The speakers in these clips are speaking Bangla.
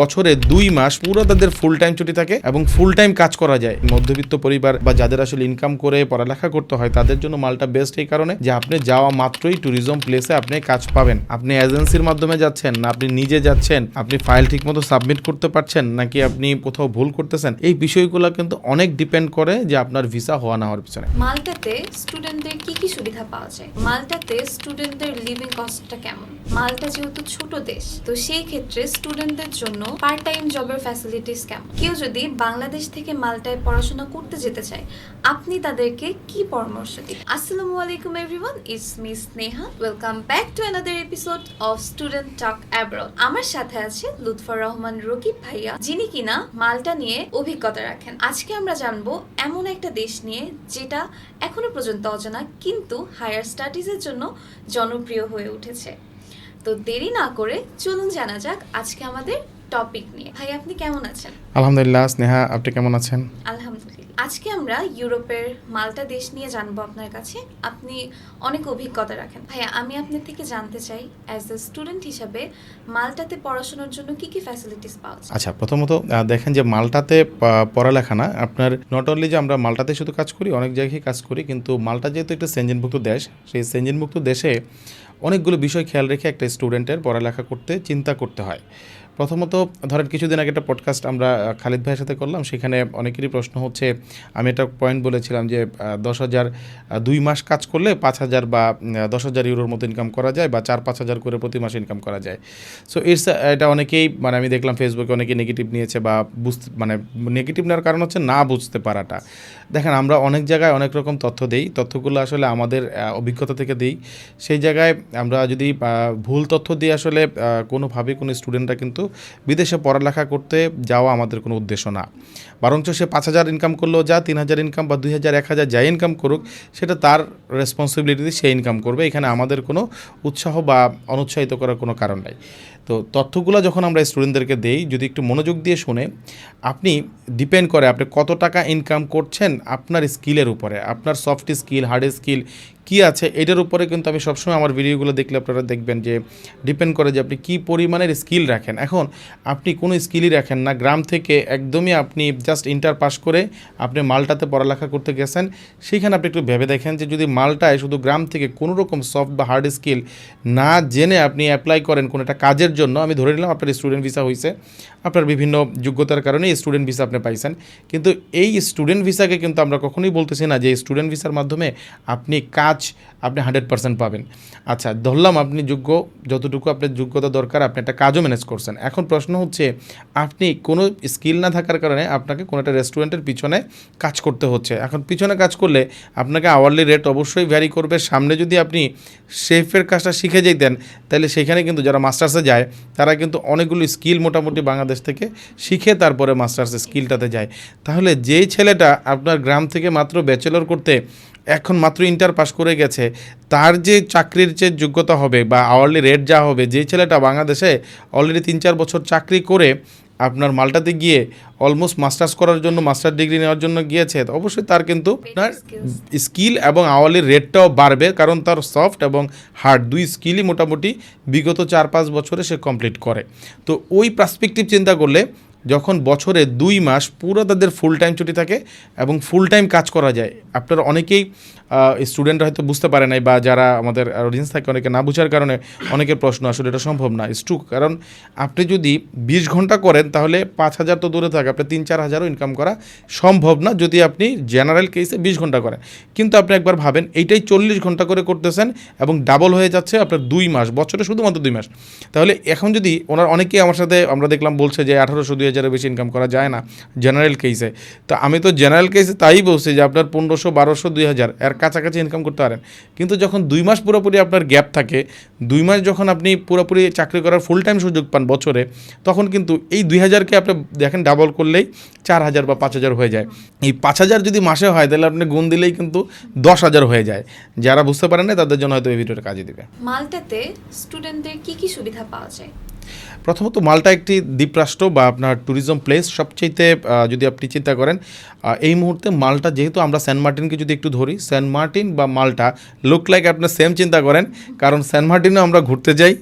বছরে দুই মাস পুরো তাদের ফুল টাইম ছুটি থাকে এবং ফুল টাইম কাজ করা যায়। মধ্যবিত্ত পরিবার বা যাদের আসলে ইনকাম করে পড়ালেখা করতে হয়, তাদের জন্য মালটা বেস্ট এই কারণে যে আপনি যাওয়া মাত্রই ট্যুরিজম প্লেসে আপনি কাজ পাবেন। আপনি এজেন্সির মাধ্যমে যাচ্ছেন, না আপনি নিজে যাচ্ছেন, আপনি ফাইল ঠিকমতো সাবমিট করতে পারছেন, নাকি আপনি কোথাও ভুল করতেছেন, এই বিষয়গুলো কিন্তু অনেক ডিপেন্ড করে যে আপনার ভিসা হওয়া না হওয়ার পিছনে। মাল্টাতে স্টুডেন্টদের কি কি সুবিধা পাওয়া যায়? মাল্টাতে স্টুডেন্টদের লিভিং কস্টটা কেমন? মাল্টা যেহেতু ছোট দেশ, তো সেই ক্ষেত্রে স্টুডেন্টদের জন্য পার্ট টাইম জবের ফ্যাসিলিটিস কেমন? কেউ যদি বাংলাদেশ থেকে মাল্টায় পড়াশোনা করতে যেতে চায়, আপনি তাদেরকে কি পরামর্শ দিবেন? আসসালামু আলাইকুম everyone it's me Sneha welcome back to another episode of student talk abroad আমার সাথে আছে লুৎফর রহমান রকিব ভাইয়া, যিনি কিনা মালটা নিয়ে অভিজ্ঞতা রাখেন। আজকে আমরা জানব এমন একটা দেশ নিয়ে যেটা এখনও পর্যন্ত অজানা, কিন্তু হায়ার স্টাডিজের জন্য জনপ্রিয় হয়ে উঠেছে। তো দেরি না করে চলুন জানা যাক আজকে আমাদের টপিক নিয়ে। ভাই আপনি কেমন আছেন? আলহামদুলিল্লাহ স্নেহা আপনি কেমন আছেন? আলহামদুলিল্লাহ। আজকে আমরা ইউরোপের মাল্টা দেশ নিয়ে জানব আপনার কাছে। আপনি অনেক অভিজ্ঞতা রাখেন। ভাইয়া আমি আপনার থেকে জানতে চাই অ্যাজ এ স্টুডেন্ট হিসাবে মাল্টাতে পড়াশোনার জন্য কি কি ফ্যাসিলিটিস পাওয়া যায়? আচ্ছা প্রথমত দেখেন যে মাল্টাতে পড়ালেখা না আপনার নট অনলি যে আমরা মালটাতে শুধু কাজ করি অনেক জায়গায় কাজ করি কিন্তু মালটা যেহেতু একটা সেঞ্জিনভুক্ত দেশ সেই সেঞ্জিনভুক্ত দেশে অনেকগুলো বিষয় খেয়াল রেখে একটা স্টুডেন্টের পড়ালেখা করতে চিন্তা করতে হয়। প্রথমত, ধরেন কিছুদিন আগে একটা পডকাস্ট আমরা খালিদ ভাইয়ের সাথে করলাম। সেখানে অনেকেরই প্রশ্ন হচ্ছে, আমি একটা পয়েন্ট বলেছিলাম যে দশ হাজার দুই মাস কাজ করলে পাঁচ হাজার বা দশ হাজার ইউরোর মতো ইনকাম করা যায় বা চার, পাঁচ হাজার করে প্রতি মাসে ইনকাম করা যায়। সো ইটস এটা অনেকেই মানে আমি দেখলাম ফেসবুকে অনেকেই নেগেটিভ নিয়েছে বা বুঝতে মানে নেগেটিভ নেওয়ার কারণ হচ্ছে না বুঝতে পারাটা। দেখেন, আমরা অনেক জায়গায় অনেক রকম তথ্য দেই। তথ্যগুলো আসলে আমাদের অভিজ্ঞতা থেকে দিই। সেই জায়গায় আমরা যদি ভুল তথ্য দিয়ে আসলে কোনোভাবে কোনো স্টুডেন্টরা কিন্তু বিদেশে পড়ালেখা করতে যাওয়া আমাদের কোনো উদ্দেশ্য না। বরঞ্চ সে পাঁচ হাজার ইনকাম করলেও যা তিন হাজার ইনকাম বা দুই হাজার, এক হাজার যাই ইনকাম করুক, সেটা তার রেসপন্সিবিলিটি সে ইনকাম করবে। এখানে আমাদের কোনো উৎসাহ বা অনুৎসাহিত করার কোনো কারণ নাই। তো তথ্যগুলো যখন আমরা স্টুডেন্টদেরকে দেই, যদি একটু মনোযোগ দিয়ে শুনে, আপনি ডিপেন্ড করে আপনি কত টাকা ইনকাম করছেন আপনার স্কিলের উপরে, আপনার সফট স্কিল হার্ড স্কিল কি আছে এটার উপরে কিন্তু আমি সবসময় আমার ভিডিওগুলো দেখলে আপনারা দেখবেন যে ডিপেন্ড করে যে আপনি কী পরিমাণের স্কিল রাখেন। এখন আপনি কোনো স্কিলই রাখেন না, গ্রাম থেকে একদমই আপনি জাস্ট ইন্টার পাস করে আপনি মালটাতে পড়ালেখা করতে গেছেন সেইখানে আপনি একটু ভেবে দেখেন যে যদি মালটায় শুধু গ্রাম থেকে কোনো রকম সফট বা হার্ড স্কিল না জেনে আপনি অ্যাপ্লাই করেন কোনো একটা কাজের জন্য, আমি ধরে নিলাম আপনার স্টুডেন্ট ভিসা হয়েছে আপনার বিভিন্ন যোগ্যতার কারণে স্টুডেন্ট ভিসা আপনি পাইছেন। কিন্তু এই স্টুডেন্ট ভিসাকে কিন্তু আমরা কখনোই বলতেছি না যে স্টুডেন্ট ভিসার মাধ্যমে আপনি কাজ আপনি হান্ড্রেড পার্সেন্ট পাবেন। আচ্ছা ধরলাম আপনি যোগ্য, যতটুকু আপনার যোগ্যতা দরকার, আপনি একটা কাজও ম্যানেজ করছেন। এখন প্রশ্ন হচ্ছে, আপনি কোনো স্কিল না থাকার কারণে আপনাকে কোনো একটা রেস্টুরেন্টের পিছনে কাজ করতে হচ্ছে। এখন পিছনে কাজ করলে আপনাকে আওয়ারলি রেট অবশ্যই ভ্যারি করবে। সামনে যদি আপনি শেফের কাজটা শিখে যেতেন, তাহলে সেখানে কিন্তু যারা মাস্টার্সে যায়, তারা কিন্তু অনেকগুলো স্কিল মোটামুটি বাংলাদেশ থেকে শিখে তারপরে মাস্টার্স স্কিলটাতে যায়। তাহলে যেই ছেলেটা আপনার গ্রাম থেকে মাত্র ব্যাচেলর করতে এখন মাত্র ইন্টার পাস করে গেছে। তার যে চাকরির যে যোগ্যতা হবে বা আওয়ারলি রেট যা হবে যে ছেলেটা বাংলাদেশে অলরেডি তিন চার বছর চাকরি করে আপনার মালটাতে গিয়ে অলমোস্ট মাস্টার্স করার জন্য মাস্টার ডিগ্রি নেওয়ার জন্য গিয়েছে অবশ্যই তার কিন্তু আপনার স্কিল এবং আওয়ারলি রেটটাও বাড়বে কারণ তার সফট এবং হার্ড দুই স্কিলই মোটামুটি বিগত চার পাঁচ বছরে সে কমপ্লিট করে। তো ওই পার্সপেক্টিভ চিন্তা করলে যখন বছরে দুই মাস পুরো তাদের ফুল টাইম ছুটি থাকে এবং ফুল টাইম কাজ করা যায়। আপনারা অনেকেই স্টুডেন্ট হয়তো বুঝতে পারে নাই বা যারা আমাদের অডিয়েন্স থাকে অনেকে না বুঝার কারণে অনেকের প্রশ্ন, আসলে এটা সম্ভব না? ইস কারণ আপনি যদি বিশ ঘণ্টা করেন, তাহলে পাঁচ হাজার তো দূরে থাকে। আপনি তিন, চার হাজারও ইনকাম করা সম্ভব না যদি আপনি জেনারেল কেসে বিশ ঘণ্টা করেন। কিন্তু আপনি একবার ভাবেন, এইটাই চল্লিশ ঘণ্টা করে করতেছেন এবং ডাবল হয়ে যাচ্ছে আপনার দুই মাস, বছরে শুধুমাত্র দুই মাস। তাহলে এখন যদি ওনার, অনেকেই আমার সাথে, আমরা দেখলাম বলছে যে আঠারোশো, দুই হাজারের বেশি ইনকাম করা যায় না জেনারেল কেসে তো আমি তো জেনারেল কেসে তাই বলছি যে আপনার পনেরোশো, বারোশো, দুই হাজার, এর কাছাকাছি ইনকাম করতে পারেন। কিন্তু যখন দুই মাস পুরোপুরি আপনার গ্যাপ থাকে, দুই মাস যখন আপনি পুরোপুরি চাকরি করার ফুল টাইম সুযোগ পান বছরে, তখন কিন্তু এই দুই হাজারকে আপনি দেখেন ডাবল করলেই চার হাজার বা পাঁচ হাজার হয়ে যায়। এই পাঁচ হাজার যদি মাসে হয়, তাহলে আপনি গুণ দিলেই কিন্তু দশ হাজার হয়ে যায়। যারা বুঝতে পারেন না, তাদের জন্য হয়তো এই ভিডিওটা কাজে দিবে। মাল্টাতে স্টুডেন্টদের কি কি সুবিধা পাওয়া যায়? প্রথমত মাল্টা একটি দ্বীপরাষ্ট্র বা আপনার ট্যুরিজম প্লেস সবচেয়েতে যদি আপনি চিন্তা করেন এই মুহূর্তে মাল্টা যেহেতু আমরা সেন্ট মার্টিনকে যদি একটু ধরি সেন্ট মার্টিন বা মাল্টা লুক লাইক আপনার সেম চিন্তা করেন, কারণ সেন্ট মার্টিনেও আমরা ঘুরতে যাই।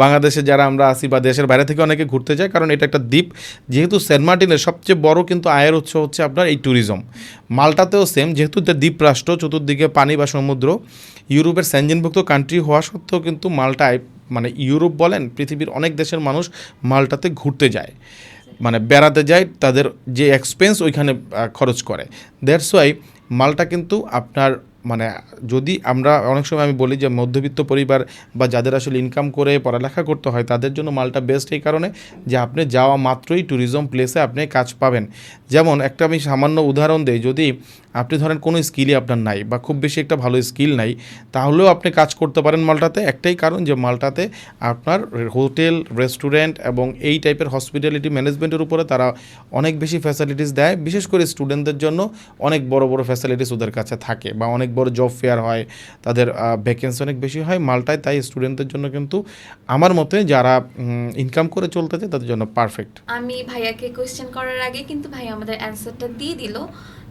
বাংলাদেশে যারা আমরা আসি বা দেশের বাইরে থেকে অনেকে ঘুরতে যায়, কারণ এটা একটা দ্বীপ। যেহেতু সেন্ট মার্টিনের সবচেয়ে বড় কিন্তু আয়ের উৎস হচ্ছে আপনার এই ট্যুরিজম মাল্টাতেও সেম যেহেতু এটা দ্বীপরাষ্ট্র, চতুর্দিকে পানি বা সমুদ্র, ইউরোপের স্যাঞ্জিনভুক্ত কান্ট্রি হওয়া সত্ত্বেও কিন্তু মাল্টায় মানে ইউরোপ বলেন, পৃথিবীর অনেক দেশের মানুষ মালটাতে ঘুরতে যায়। মানে বেড়াতে যায়, তাদের যে এক্সপেন্স ওইখানে খরচ করে। দ্যাটস ওয়াই মালটা কিন্তু আপনার মানে যদি আমরা অনেক সময় আমি বলি যে মধ্যবিত্ত পরিবার বা যাদের আসলে ইনকাম করে পড়ালেখা করতে হয়, তাদের জন্য মালটা বেস্ট এই কারণে যে আপনি যাওয়া মাত্রই ট্যুরিজম প্লেসে আপনি কাজ পাবেন। যেমন একটা আমি সামান্য উদাহরণ দিই, যদি আপনি ধরেন কোনো স্কিলই আপনার নাই বা খুব বেশি একটা ভালো স্কিল নাই, তাহলেও আপনি কাজ করতে পারেন মালটাতে। একটাই কারণ যে মালটাতে আপনার হোটেল রেস্টুরেন্ট এবং এই টাইপের হসপিটালিটি ম্যানেজমেন্টের উপরে তারা অনেক বেশি ফ্যাসিলিটিস দেয়। বিশেষ করে স্টুডেন্টদের জন্য অনেক বড় বড় ফ্যাসিলিটিস ওদের কাছে থাকে বা অনেক বড় জব ফেয়ার হয় তাদের ভ্যাকেন্সি অনেক বেশি হয়। মালটায় তাই স্টুডেন্টদের জন্য কিন্তু আমার মতে যারা ইনকাম করে চলতে চায় তাদের জন্য পারফেক্ট আমি ভাইয়াকে কোয়েশ্চেন করার আগে কিন্তু ভাইয়া আমাদের অ্যান্সারটা দিয়ে দিল।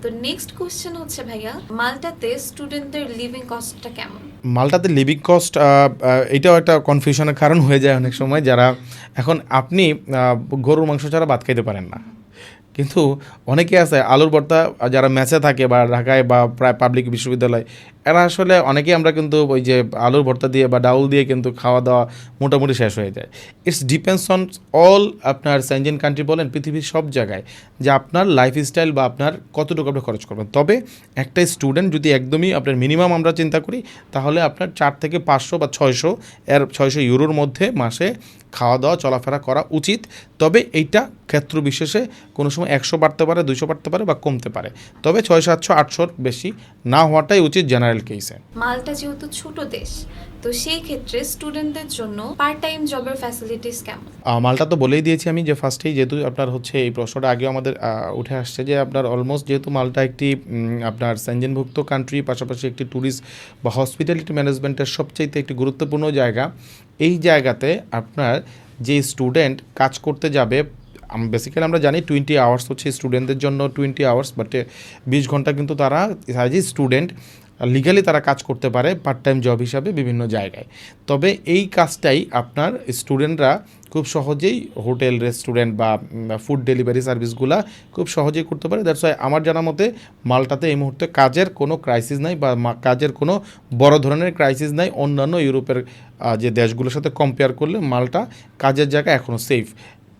তো নেক্সট কোয়েশ্চেন হচ্ছে ভাইয়া মালটাতে স্টুডেন্টদের লিভিং কস্টটা কেমন? মালটাতে লিভিং কস্ট এটাও একটা কনফিউশনের কারণ হয়ে যায় অনেক সময়। যারা এখন আপনি গরুর মাংস ছাড়া ভাত খাইতে পারেন না। কিন্তু অনেকে আছে আলুর ভর্তা যারা ম্যাচে থাকে বা ঢাকায় বা প্রায় পাবলিক বিশ্ববিদ্যালয় এরা আসলে অনেকেই আমরা কিন্তু ওই যে আলুর ভর্তা দিয়ে বা ডাউল দিয়ে কিন্তু খাওয়া দাওয়া মোটামুটি শেষ হয়ে যায়। ইটস ডিপেন্ডস অন অল আপনার সেঞ্জিন কান্ট্রি বলেন, পৃথিবীর সব জায়গায় যে আপনার লাইফস্টাইল বা আপনার কতটুকু আপনি খরচ করবেন। তবে একটা স্টুডেন্ট যদি একদমই আপনার মিনিমাম আমরা চিন্তা করি, তাহলে আপনার চার থেকে পাঁচশো বা ছয়শো এর ছয়শো ইউরোর মধ্যে মাসে খাওয়া দাওয়া, চলাফেরা করা উচিত। তবে এইটা ক্ষেত্র বিশেষে কোনো সময় একশো বাড়তে পারে দুশো বাড়তে পারে বা কমতে পারে। তবে ছয়, সাতশো, আটশোর বেশি না হওয়াটাই উচিত জেনারেল কেসে মাল্টা যেহেতু ছোট দেশ তো সেই ক্ষেত্রে স্টুডেন্টদের জন্য পার্ট টাইম জবের ফ্যাসিলিটিস কেমন? মালটা তো বলেই দিয়েছি আমি যে ফার্স্টেই যেহেতু আপনার হচ্ছে এই প্রশ্নটা আগেও আমাদের উঠে আসছে যে আপনার অলমোস্ট যেহেতু মালটা একটি আপনার সেঞ্জনভুক্ত কান্ট্রি পাশাপাশি একটি ট্যুরিস্ট বা হসপিটালিটি ম্যানেজমেন্টের সবচেয়ে একটি গুরুত্বপূর্ণ জায়গা এই জায়গাতে আপনার যে স্টুডেন্ট কাজ করতে যাবে বেসিক্যালি আমরা জানি টোয়েন্টি আওয়ার্স হচ্ছে স্টুডেন্টদের জন্য টোয়েন্টি আওয়ার্স বাট বিশ ঘণ্টা কিন্তু তারা অ্যাজ এ স্টুডেন্ট লিগালি তারা কাজ করতে পারে পার্ট টাইম জব হিসাবে বিভিন্ন জায়গায়। তবে এই কাজটাই আপনার স্টুডেন্টরা খুব সহজেই হোটেল রেস্টুরেন্ট বা ফুড ডেলিভারি সার্ভিসগুলা খুব সহজেই করতে পারে। দ্যাটস ওয়াই আমার জানা মতে মালটাতে এই মুহূর্তে কাজের কোনো ক্রাইসিস নাই বা কাজের কোনো বড় ধরনের ক্রাইসিস নাই। অন্যান্য ইউরোপের যে দেশগুলোর সাথে কম্পেয়ার করলে মালটা কাজের জায়গা এখনও সেফ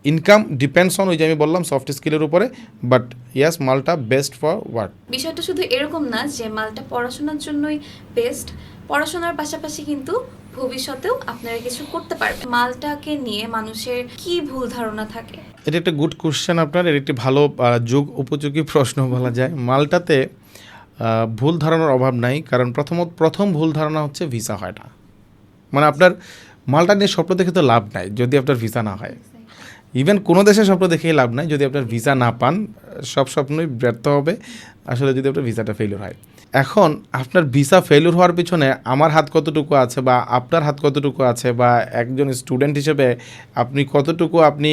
ইনকাম ডিপেন্ডস অন ওই যে আমি বললাম সফট স্কিলের উপরে বাট ইয়াস মালটা বেস্ট ফর ওয়ার্ক বিষয়টা শুধু এরকম না যে মালটা পড়াশোনার জন্যই বেস্ট পড়াশোনার পাশাপাশি কিন্তু ভবিষ্যতেও আপনারা কিছু করতে পারবেন। মালটাকে নিয়ে মানুষের কি ভুল ধারণা থাকে? এটা একটা গুড কোশ্চেন আপনার এর একটি ভালো যুগ উপযোগী প্রশ্ন বলা যায়। মালটাতে ভুল ধারণার অভাব নাই কারণ প্রথমত প্রথম ভুল ধারণা হচ্ছে ভিসা হয় না মানে আপনার মালটা নিয়ে স্বপ্ন দেখে তো লাভ নাই যদি আপনার ভিসা না হয়। ইভেন কোনো দেশে স্বপ্ন দেখেই লাভ নাই। যদি আপনার ভিসা না পান, সব স্বপ্নই ব্যর্থ হবে। আসলে যদি আপনার ভিসাটা ফেলিওর হয়। এখন আপনার ভিসা ফেলিওর হওয়ার পিছনে আমার হাত কতটুকু আছে বা আপনার হাত কতটুকু আছে বা একজন স্টুডেন্ট হিসেবে আপনি কতটুকু আপনি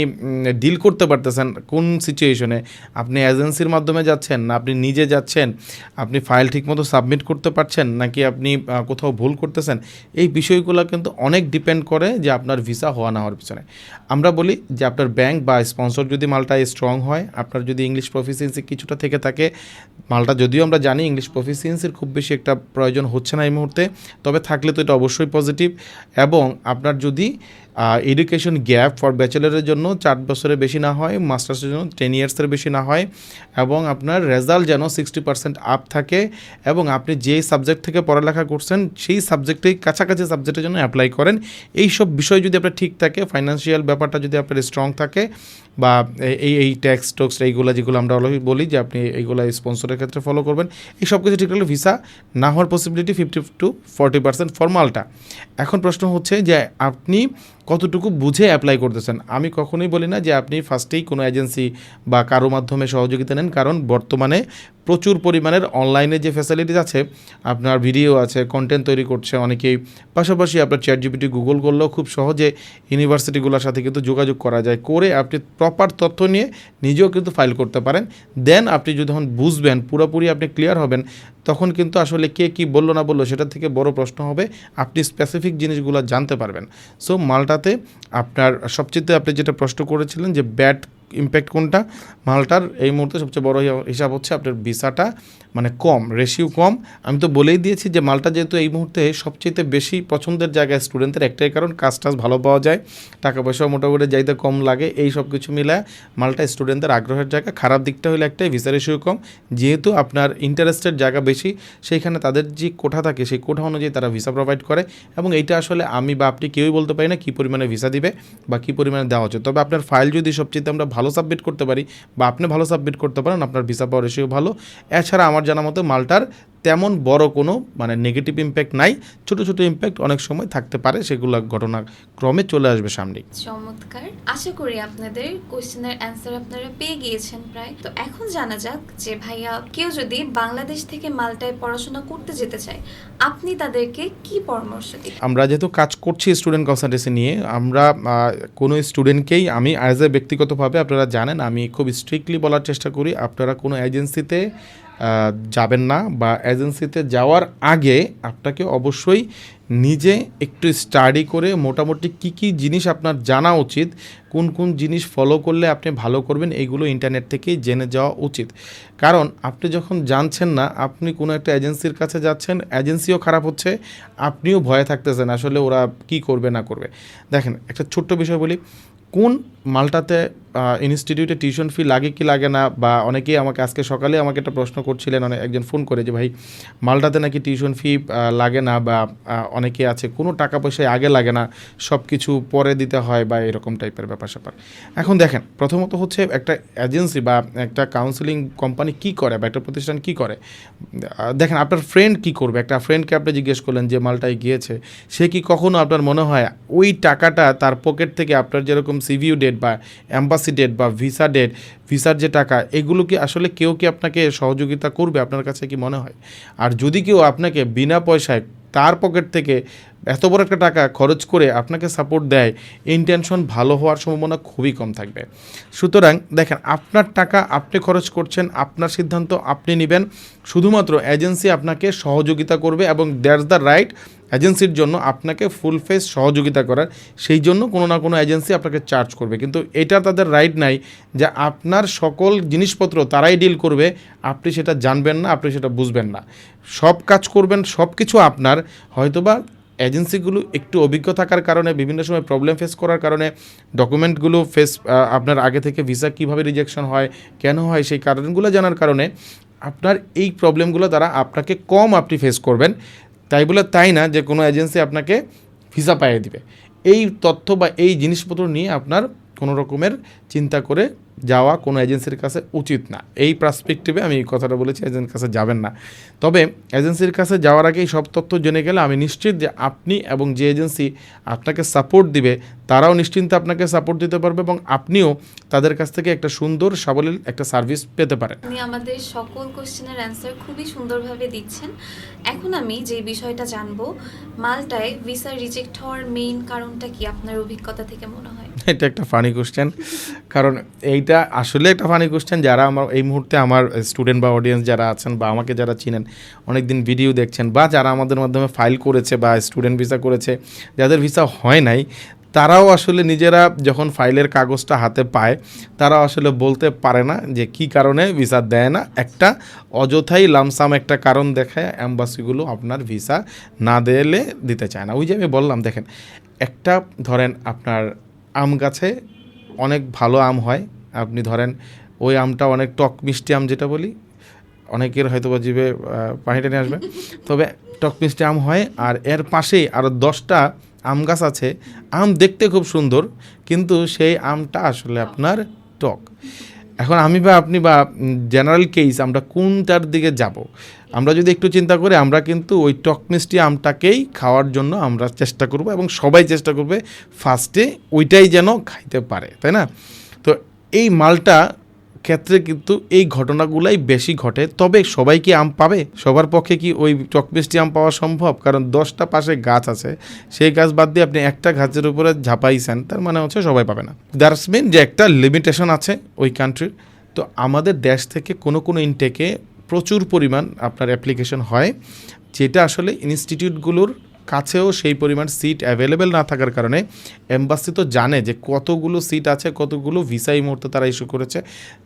ডিল করতে পারতেছেন? কোন সিচুয়েশনে আপনি এজেন্সির মাধ্যমে যাচ্ছেন না আপনি নিজে যাচ্ছেন? আপনি ফাইল ঠিকমতো সাবমিট করতে পারছেন নাকি আপনি কোথাও ভুল করতেছেন? এই বিষয়গুলো কিন্তু অনেক ডিপেন্ড করে যে আপনার ভিসা হওয়া না হওয়ার পিছনে। আমরা বলি যে আপনার ব্যাংক বা স্পন্সর যদি মালটা স্ট্রং হয়, আপনার যদি ইংলিশ প্রফিসিয়েন্সি কিছুটা থেকে থাকে, মালটা যদিও আমরা জানি ইংলিশ প্রফিসিয়েন্সির খুব বেশি একটা প্রয়োজন হচ্ছে না এই মুহূর্তে। তবে থাকলে তো এটা অবশ্যই পজিটিভ এবং আপনার যদি এডুকেশন গ্যাপ ফর ব্যাচেলারের জন্য চার বছরের বেশি না হয় মাস্টার্সের জন্য টেন ইয়ার্সের বেশি না হয় এবং আপনার রেজাল্ট যেন সিক্সটি পার্সেন্ট আপ থাকে এবং আপনি যেই সাবজেক্ট থেকে পড়ালেখা করছেন, সেই সাবজেক্টেই কাছাকাছি সাবজেক্টের জন্য অ্যাপ্লাই করেন। এই সব বিষয় যদি আপনার ঠিক থাকে ফাইন্যান্সিয়াল ব্যাপারটা যদি আপনার স্ট্রং থাকে বা এই এই ট্যাক্স টক্স এইগুলো যেগুলো আমরা বলি যে আপনি এইগুলো স্পন্সরের ক্ষেত্রে ফলো করবেন, এই সব কিছু ঠিক থাকলে ভিসা না হওয়ার possibility fifty to forty percent for Malta এখন প্রশ্ন হচ্ছে যে আপনি কতটুকু বুঝে অ্যাপ্লাই করতেছেন? আমি কখনোই বলি না যে আপনি ফার্স্টেই কোনো এজেন্সি বা কারও মাধ্যমে সহযোগিতা নেন, কারণ বর্তমানে প্রচুর পরিমাণের অনলাইনে যে ফ্যাসিলিটিস আছে, আপনার ভিডিও আছে কন্টেন্ট তৈরি করছে অনেকেই। পাশাপাশি আপনার চ্যাট জিপিটি গুগল করলেও খুব সহজে ইউনিভার্সিটিগুলোর সাথে কিন্তু যোগাযোগ করা যায়, করে আপনি প্রপার তথ্য নিয়ে নিজেও কিন্তু ফাইল করতে পারেন। দেন আপনি যদি যখন বুঝবেন, পুরোপুরি আপনি ক্লিয়ার হবেন, তখন কিন্তু আসলে কে কী বলল না বলল সেটা থেকে বড় প্রশ্ন হবে, আপনি স্পেসিফিক জিনিসগুলো জানতে পারবেন। সো মালটাতে আপনার সবচেয়ে আপনি যেটা প্রশ্ন করেছিলেন যে ব্যাড ইম্প্যাক্ট কোনটা? মালটার এই মুহূর্তে সবচেয়ে বড় হিসাব হচ্ছে আপনার ভিসাটা মানে কম রেশিও কম। আমি তো বলেই দিয়েছি যে মালটা যেহেতু এই মুহূর্তে সবচেয়ে বেশি পছন্দের জায়গায় স্টুডেন্টদের একটাই কারণ, কাজ টাজ ভালো পাওয়া যায়। টাকা পয়সা মোটামুটি যাইতে কম লাগে, এই সব কিছু মিলে মালটা স্টুডেন্টদের আগ্রহের জায়গা। খারাপ দিকটা হলো একটাই ভিসা রেশিও কম। যেহেতু আপনার ইন্টারেস্টের জায়গা বেশি, সেইখানে তাদের যে কোঠা থাকে, সেই কোঠা অনুযায়ী তারা ভিসা প্রোভাইড করে এবং এইটা আসলে আমি বা আপনি কেউই বলতে পারি না কী পরিমাণে ভিসা দিবে বা কী পরিমাণে দেওয়া হচ্ছে। তবে আপনার ফাইল যদি সবচেয়ে আমরা ভালো সাবমিট করতে পারি বা আপনি ভালো সাবমিট করতে পারেন, আপনার ভিসা পাওয়ার রেশিও ভালো। এছাড়া আমার জানা মতো মালটার তেমন বড় কোনো মানে নেগেটিভ ইম্প্যাক্ট নাই। ছোট ছোট ইম্প্যাক্ট অনেক সময় থাকতে পারে সেগুলো ঘটনা ক্রমে চলে আসবে সামনেই চমৎকার। আশা করি আপনাদের কোশ্চেনের অ্যান্সার আপনারা পেয়ে গিয়েছেন প্রায়। তো এখন জানা যাক যে ভাইয়া কেউ যদি বাংলাদেশ থেকে মালটায় পড়াশোনা করতে যেতে চায় আপনি তাদেরকে কি পরামর্শ দিবেন? আমরা যেহেতু কাজ করছি স্টুডেন্ট কনসালটেন্সি নিয়ে আমরা কোনো স্টুডেন্টকেই আমি অ্যাজ এ ব্যক্তিগতভাবে আপনারা জানেন আমি খুব স্ট্রিক্টলি বলার চেষ্টা করি আপনারা কোনো এজেন্সিতে যাবেন না বা এজেন্সিতে যাওয়ার আগে আপনাকে অবশ্যই নিজে একটু স্টাডি করে মোটামুটি কি কি জিনিস আপনার জানা উচিত, কোন কোন জিনিস ফলো করলে আপনি ভালো করবেন এইগুলো ইন্টারনেট থেকেই জেনে যাওয়া উচিত। কারণ আপনি যখন জানছেন না, আপনি কোনো একটা এজেন্সির কাছে যাচ্ছেন এজেন্সিও খারাপ হচ্ছে, আপনিও ভয়ে থাকতেছেন আসলে ওরা কি করবে, না করবে। দেখেন, একটা ছোট্ট বিষয় বলি, কোন মালটাতে ইনস্টিটিউটে টিউশন ফি লাগে কি লাগে না? বা অনেকেই আমাকে আজকে সকালে আমাকে একটা প্রশ্ন করছিলেন, অনেক একজন ফোন করে যে, ভাই মালটাতে নাকি টিউশন ফি লাগে না বা অনেকে আছে, কোনো টাকা পয়সায় আগে লাগে না সব কিছু পরে দিতে হয়? বা এরকম টাইপের ব্যাপার স্যাপার। এখন দেখেন, প্রথমত হচ্ছে একটা এজেন্সি বা একটা কাউন্সিলিং কোম্পানি কি করে বা একটা প্রতিষ্ঠান কি করে? দেখেন, আপনার ফ্রেন্ড কি করবে? একটা ফ্রেন্ডকে আপনি জিজ্ঞেস করলেন যে, মালটায় গিয়েছে। সে কি কখনো আপনার মনে হয়, ওই টাকাটা তার পকেট থেকে আপনার যেরকম সিভিউ ডেট বা অ্যাম্বাসি ডেট বা ভিসা ডেট ভিসার যে টাকা, এগুলো কি আসলে কেউ কি আপনাকে সহযোগিতা করবে? আপনার কাছে কি মনে হয়? আর যদি কেউ আপনাকে বিনা পয়সায় তার পকেট থেকে এত বড় একটা টাকা খরচ করে আপনাকে সাপোর্ট দেয় ইন্টেনশন ভালো হওয়ার সম্ভাবনা খুবই কম থাকবে। সুতরাং দেখেন, আপনার টাকা আপনি খরচ করছেন, আপনার সিদ্ধান্ত আপনি নেবেন। শুধুমাত্র এজেন্সি আপনাকে সহযোগিতা করবে এবং দ্যাটস দ্য রাইট এজেন্সির জন্য আপনাকে ফুল ফেস সহযোগিতা করার, সেই জন্য কোনো না কোনো এজেন্সি আপনাকে চার্জ করবে। কিন্তু এটা তাদের রাইট নাই যে আপনার সকল জিনিসপত্র তারাই ডিল করবে, আপনি সেটা জানবেন না, আপনি সেটা বুঝবেন না। সব কাজ করবেন, সব কিছু আপনার, হয়তোবা এজেন্সিগুলো একটু অভিজ্ঞ থাকার কারণে, বিভিন্ন সময় প্রবলেম ফেস করার কারণে ডকুমেন্টগুলো ফেস আপনার আগে থেকে ভিসা কীভাবে রিজেকশন হয়, কেন হয়, সেই কারণগুলো জানার কারণে, আপনার এই প্রবলেমগুলো দ্বারা আপনাকে কম আপনি ফেস করবেন। তাই বলে তাই না যে কোনো এজেন্সি আপনাকে ভিসা পাইয়ে দিবে। এই তথ্য বা এই জিনিসপত্র নিয়ে আপনার কোনো রকমের চিন্তা করে যাওয়া কোনো এজেন্সির কাছে উচিত না। এই পার্সপেক্টিভে আমি এই কথাটা বলেছি, এজেন্সির কাছে যাবেন না। তবে এজেন্সির কাছে যাওয়ার আগেই সব তথ্য জেনে গেলে আমি নিশ্চিত যে আপনি এবং যে এজেন্সি আপনাকে সাপোর্ট দিবে তারাও নিশ্চিন্তে আপনাকে সাপোর্ট দিতে পারবে এবং আপনিও তাদের কাছ থেকে একটা সুন্দর সাবলীল একটা সার্ভিস পেতে পারেন। আপনি আমাদের সকল কোশ্চেনের অ্যান্সার খুবই সুন্দরভাবে দিচ্ছেন। এখন আমি যে বিষয়টা জানব মালটায় ভিসা রিজেক্ট হওয়ার মেইন কারণটা কি? আপনার অভিজ্ঞতা থেকে মনে হয়? এটা একটা ফানি কোশ্চেন কারণ এইটা আসলে একটা ফানি কোশ্চেন যারা আমার এই মুহূর্তে আমার স্টুডেন্ট বা অডিয়েন্স যারা আছেন বা আমাকে যারা চিনেন অনেক দিন ভিডিও দেখছেন বা যারা আমাদের মাধ্যমে ফাইল করেছে বা স্টুডেন্ট ভিসা করেছে যাদের ভিসা হয় নাই তারাও আসলে নিজেরা যখন ফাইলের কাগজটা হাতে পায় তারা আসলে বলতে পারে না যে কি কারণে ভিসা দেয় না। একটা অযথাই লামসাম একটা কারণ দেখায় অ্যাম্বাসিগুলো আপনার ভিসা না দিলে দিতে চায় না। ওই যে আমি বললাম দেখেন একটা ধরেন আপনার আম গাছে অনেক ভালো আম হয় আপনি ধরেন ওই আমটা অনেক টক মিষ্টি আম যেটা বলি অনেকের হয়তো বা আহ, পানি টেনে আসবে তবে টক মিষ্টি আম হয় আর এর পাশেই আরও দশটা আম গাছ আছে। আম দেখতে খুব সুন্দর কিন্তু সেই আমটা আসলে আপনার টক। এখন আমি বা আপনি বা জেনারেল কেস আমরা কোনটার দিকে যাব? আমরা যদি একটু চিন্তা করি আমরা কিন্তু ওই টক মিষ্টি আমটাকেই খাওয়ার জন্য আমরা চেষ্টা করব এবং সবাই চেষ্টা করবে ফার্স্টে ওইটাই যেন খাইতে পারে তাই না? তো এই মালটা ক্ষেত্রে কিন্তু এই ঘটনাগুলাই বেশি ঘটে। তবে সবাই কি আম পাবে? সবার পক্ষে কি ওই টক মিষ্টি আম পাওয়া সম্ভব? কারণ দশটা পাশে গাছ আছে। সেই গাছ বাদ দিয়ে আপনি একটা গাছের উপরে ঝাঁপাইছেন, তার মানে হচ্ছে সবাই পাবে না। দ্যাটস মিন যে একটা লিমিটেশন আছে ওই কান্ট্রির তো আমাদের দেশ থেকে কোনো কোনো ইনটেকে প্রচুর পরিমাণ আপনার অ্যাপ্লিকেশন হয়, যেটা আসলে ইনস্টিটিউটগুলোর কাছেও সেই পরিমাণ সিট অ্যাভেলেবেল না থাকার কারণে এম্বাসি তো জানে যে কতগুলো সিট আছে, কতগুলো ভিসা এই মুহূর্তে তারা ইস্যু করেছে।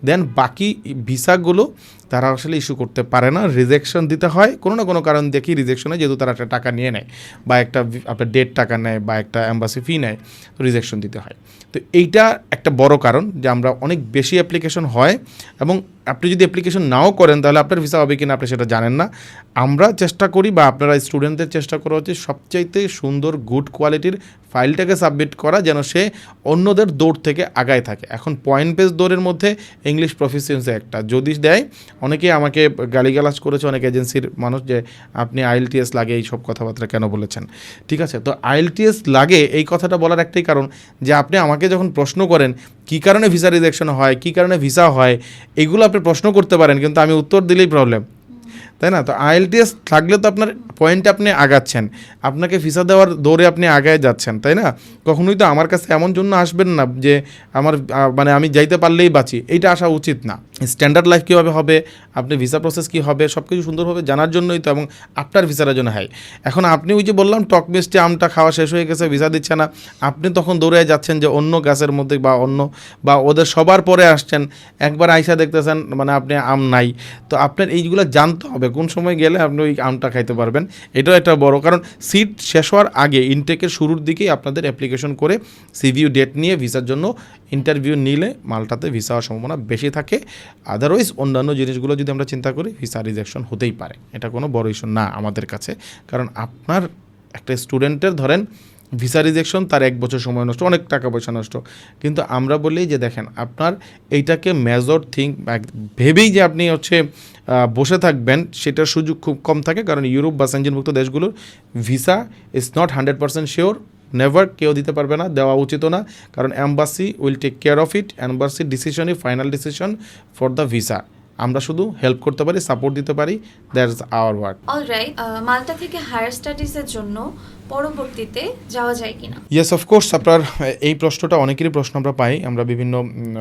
দেন বাকি ভিসাগুলো তারা আসলে ইস্যু করতে পারে না রিজেকশন দিতে হয়। কোনো না কোনো কারণ দেখি রিজেকশনে যেহেতু তারা একটা টাকা নিয়ে নেয় বা একটা আপনার ডেট টাকা নেয় বা একটা অ্যাম্বাসি ফি নেয়, তো রিজেকশন দিতে হয়। তো এইটা একটা বড় কারণ যে আমরা অনেক বেশি অ্যাপ্লিকেশন হয় এবং আপনি যদি অ্যাপ্লিকেশন নাও করেন, তাহলে আপনার ভিসা হবে কিনা আপনি সেটা জানেন না। আমরা চেষ্টা করি বা আপনারা স্টুডেন্টদের চেষ্টা করা হচ্ছে সবচাইতে সুন্দর গুড কোয়ালিটির ফাইলটাকে সাবমিট করা যেন সে অন্যদের দৌড় থেকে আগায় থাকে। এখন পয়েন্ট বেস দৌড়ের মধ্যে ইংলিশ প্রফিসিয়েন্সি একটা। যদি দেয়, অনেকেই আমাকে গালিগালাজ করেছে, অনেক এজেন্সির মানুষ যে আপনি আইএলটিএস লাগে, এই সব কথাবার্তা কেন বলেছেন? ঠিক আছে? তো আইএলটিএস লাগে, এই কথাটা বলার একটাই কারণ যে আপনি আমাকে যখন প্রশ্ন করেন, কী কারণে ভিসা রিজেকশন হয়, কী কারণে ভিসা হয়, এগুলো আপনি প্রশ্ন করতে পারেন, কিন্তু আমি উত্তর দিলেই প্রবলেম তাই না? তো আইএলটিএস থাকলে তো আপনার পয়েন্টে আপনি আগাচ্ছেন। আপনাকে ভিসা দেওয়ার দৌড়ে আপনি আগায় যাচ্ছেন, তাই না? কখনোই তো আমার কাছে এমন জন্য আসবেন না যে, আমার মানে আমি যাইতে পারলেই বাঁচি। এইটা আসা উচিত না। স্ট্যান্ডার্ড লাইফ কীভাবে হবে, আপনি ভিসা প্রসেস কী হবে সব কিছু সুন্দরভাবে জানার জন্যই তো এবং আপনার ভিসার জন্য হয় এখন আপনি ওই যে বললাম, টক মিষ্টি, আমটা খাওয়া শেষ হয়ে গেছে ভিসা দিচ্ছে না, আপনি তখন দৌড়ে যাচ্ছেন যে অন্য গাছের মধ্যে বা অন্য বা ওদের সবার পরে আসছেন, একবার আইসা দেখতেছেন মানে আপনি আম নাই। তো আপনার এইগুলো জানতে হবে, কোন সময় গেলে আপনি ওই আমটা খাইতে পারবেন, এটাও একটা বড় কারণ সিট শেষ হওয়ার আগে ইনটেকের শুরুর দিকেই আপনাদের অ্যাপ্লিকেশন করে সিভিউ ডেট নিয়ে ভিসার জন্য ইন্টারভিউ নিলে মালটাতে ভিসা হওয়ার সম্ভাবনা বেশি থাকে। আদারওয়াইজ অন্যান্য জিনিসগুলো যদি আমরা চিন্তা করি ভিসা রিজেকশন হতেই পারে। এটা কোনো বড় ইস্যু না আমাদের কাছে। কারণ আপনার একটা স্টুডেন্টের ধরেন ভিসা রিজেকশন তার এক বছর সময় নষ্ট, অনেক টাকা পয়সা নষ্ট। কিন্তু আমরা বলি যে দেখেন, আপনার এইটাকে মেজর থিঙ্ক ভেবেই যে আপনি হচ্ছে বসে থাকবেন, সেটার সুযোগ খুব কম থাকে। কারণ ইউরোপ বা সেঞ্জিনভুক্ত দেশগুলোর visa is not hundred percent sure never কেউ দিতে পারবে না, দেওয়া উচিত না, কারণ embassy will take care of it embassy ডিসিশনই final decision for the visa আমরা শুধু হেল্প করতে পারি সাপোর্ট দিতে পারি that is our work alright Malta থেকে হায়ার স্টাডিজের জন্য পরবর্তীতে যাওয়া যায় কিনা? ইয়েস অফকোর্স আপনার, এই প্রশ্নটা অনেকেরই প্রশ্ন আমরা পাই। আমরা বিভিন্ন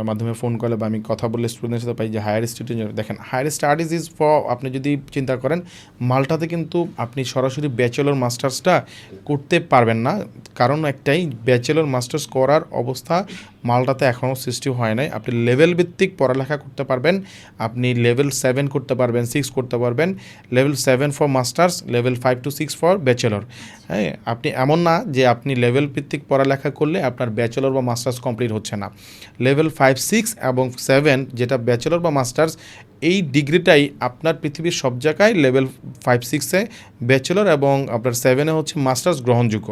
মাধ্যমে ফোন কলে বা আমি কথা বললে স্টুডেন্টের সাথে পাই যে হায়ার স্টাডিজ দেখেন হায়ার স্টাডিজ ইজ ফর আপনি যদি চিন্তা করেন, মালটাতে কিন্তু আপনি সরাসরি ব্যাচেলর মাস্টার্সটা করতে পারবেন না। কারণ একটাই ব্যাচেলর মাস্টার্স করার অবস্থা মালটাতে এখনও সৃষ্টি হয় নাই। আপনি লেভেল ভিত্তিক পড়ালেখা করতে পারবেন, আপনি লেভেল সেভেন করতে পারবেন সিক্স করতে পারবেন level seven for masters level five to six for bachelor হ্যাঁ আপনি এমন না যে আপনি লেভেল ভিত্তিক পড়ালেখা করলে আপনার ব্যাচেলর বা মাস্টার্স কমপ্লিট হচ্ছে না। লেভেল ফাইভ সিক্স এবং সেভেন যেটা ব্যাচেলর বা মাস্টার্স এই ডিগ্রিটাই আপনার পৃথিবীর সব জায়গায় লেভেল ফাইভ সিক্সে ব্যাচেলর এবং আপনার সেভেনে হচ্ছে মাস্টার্স গ্রহণযোগ্য।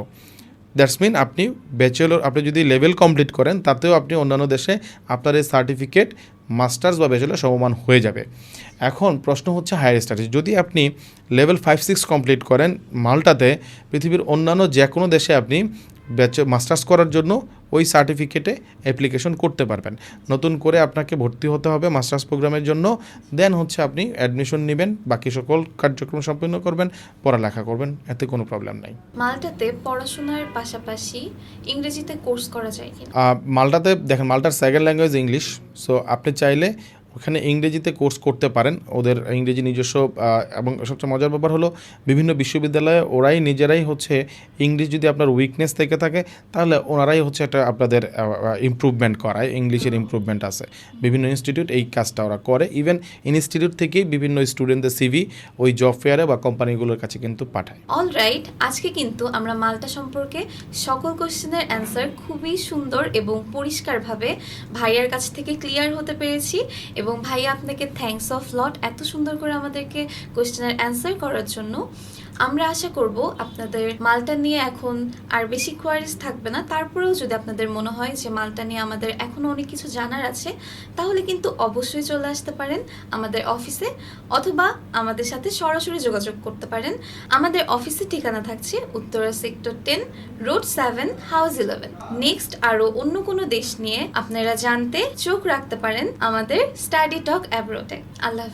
দ্যাটস মিন আপনি ব্যাচেলর, আপনি যদি লেভেল কমপ্লিট করেন, তাতেও আপনি অন্যান্য দেশে আপনার এই সার্টিফিকেট, মাস্টার্স বা ব্যাচেলর সমমান হয়ে যাবে। এখন প্রশ্ন হচ্ছে হায়ার স্টাডিজ, যদি আপনি লেভেল ফাইভ, সিক্স কমপ্লিট করেন মাল্টাতে, পৃথিবীর অন্যান্য যে কোনো দেশে আপনি মাস্টার্স করার জন্য ওই সার্টিফিকেটে অ্যাপ্লিকেশন করতে পারবেন। নতুন করে আপনাকে ভর্তি হতে হবে মাস্টার্স প্রোগ্রামের জন্য। দেন হচ্ছে আপনি অ্যাডমিশন নেবেন বাকি সকল কার্যক্রম সম্পন্ন করবেন পড়ালেখা করবেন এতে কোনো প্রবলেম নাই। মাল্টাতে পড়াশোনার পাশাপাশি ইংরেজিতে কোর্স করা যায় আহ, মাল্টাতে দেখেন মাল্টার সেকেন্ড ল্যাঙ্গুয়েজ ইংলিশ সো আপনি চাইলে ওখানে ইংরেজিতে কোর্স করতে পারেন। ওদের ইংরেজি নিজস্ব এবং সবচেয়ে মজার ব্যাপার হলো বিভিন্ন বিশ্ববিদ্যালয়ে ওরাই নিজেরাই হচ্ছে ইংলিশ যদি আপনার উইকনেস থেকে থাকে তাহলে ওনারাই হচ্ছে একটা আপনাদের ইমপ্রুভমেন্ট করায়। ইংলিশের ইমপ্রুভমেন্ট আছে। বিভিন্ন ইনস্টিটিউট এই কাজটা ওরা করে। ইভেন ইনস্টিটিউট থেকেই বিভিন্ন স্টুডেন্টদের সিভি ওই জব ফেয়ারে বা কোম্পানিগুলোর কাছে কিন্তু পাঠায়। অলরাইট আজকে কিন্তু আমরা মালটা সম্পর্কে সকল কোশ্চেনের অ্যান্সার খুবই সুন্দর এবং পরিষ্কারভাবে ভাইয়ার কাছ থেকে ক্লিয়ার হতে পেরেছি। এবং ভাইয়া আপনাকে থ্যাংকস অফ লট এত সুন্দর করে আমাদেরকে কোয়েশ্চেনের অ্যান্সার করার জন্য। আমরা আশা করব আপনাদের মালটা নিয়ে এখন আর বেশি কোয়ারিজ থাকবে না। তারপরেও যদি আপনাদের মনে হয় যে মালটা নিয়ে আমাদের এখনও অনেক কিছু জানার আছে, তাহলে কিন্তু অবশ্যই চলে আসতে পারেন আমাদের অফিসে অথবা আমাদের সাথে সরাসরি যোগাযোগ করতে পারেন। আমাদের অফিসের ঠিকানা থাকছে Uttara sector ten road seven house eleven next আরও অন্য কোনো দেশ নিয়ে আপনারা জানতে চোখ রাখতে পারেন আমাদের স্টাডি টক অ্যাব্রোটে আল্লাহ।